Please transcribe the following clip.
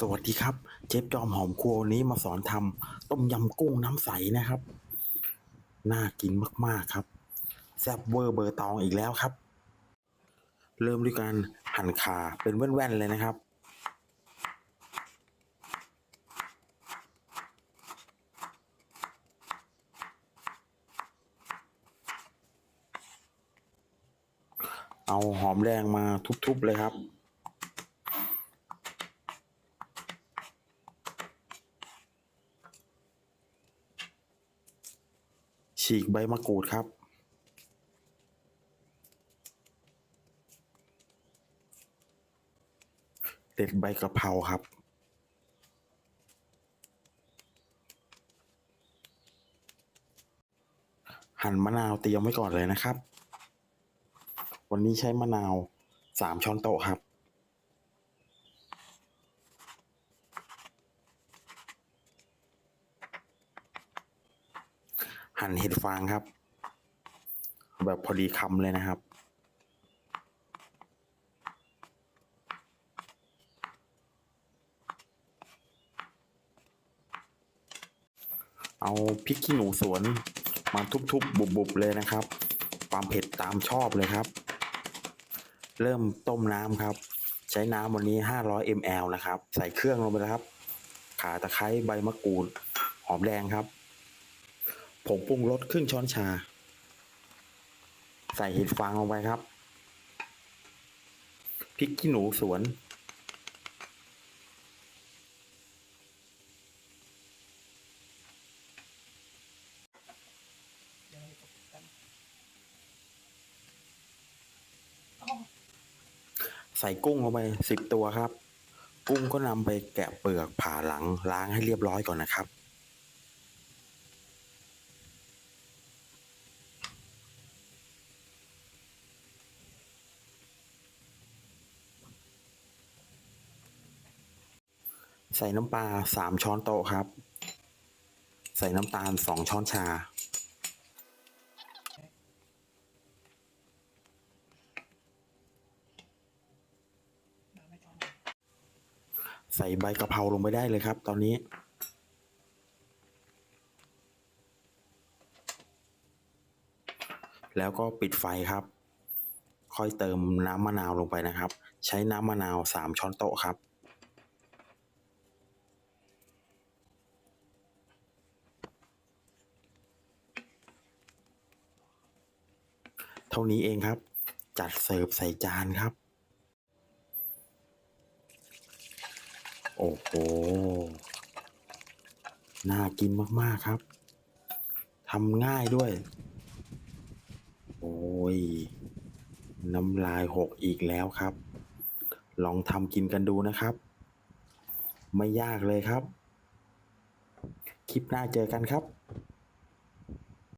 สวัสดีครับ เชฟจอมหอมครัวนนี้มาสอนทำต้มยำกุ้งน้ำใสนะครับ น่ากินมากๆครับ แซ่บเวอร์เบอร์ตองอีกแล้วครับ เริ่มด้วยการหั่นขาเป็นแว่นๆเลยนะครับ เอาหอมแดงมาทุบๆเลยครับ ฉีกใบมะกรูดครับ เด็ดใบกะเพราครับ หั่นมะนาวเตรียมไว้ก่อนเลยนะครับ วันนี้ใช้มะนาวสามช้อนโต๊ะครับ หั่นเห็ดฟางครับ แบบพอดีคำเลยนะครับ เอาพริกขี้หนูสวนมาทุบๆบุบๆเลยนะครับ ความเผ็ดตามชอบเลยครับ เริ่มต้มน้ำครับ ใช้น้ำวันนี้ 500 ml นะครับ ใส่เครื่องลงไปแล้วครับ ขาตะไคร้ใบมะกรูด หอมแดงครับ ผงปรุงรสครึ่งช้อนชา ใส่เห็ดฟางลงไปครับพริกขี้หนูสวน ใส่กุ้งลงไปสิบตัวครับ กุ้งก็นำไปแกะเปลือกผ่าหลังล้างให้เรียบร้อยก่อนนะครับ ใส่น้ำปลาสามช้อนโต๊ะครับ ใส่น้ำตาลสองช้อนชา ใส่ใบกะเพราลงไปได้เลยครับ ตอนนี้ แล้วก็ปิดไฟครับ ค่อยเติมน้ำมะนาวลงไปนะครับ ใช้น้ำมะนาวสามช้อนโต๊ะครับ เท่านี้เองครับ จัดเสิร์ฟใส่จานครับ โอ้โห น่ากินมากๆครับทำง่ายด้วย โอ้ย น้ำลายหกอีกแล้วครับ ลองทำกินกันดูนะครับ ไม่ยากเลยครับ คลิปหน้าเจอกันครับ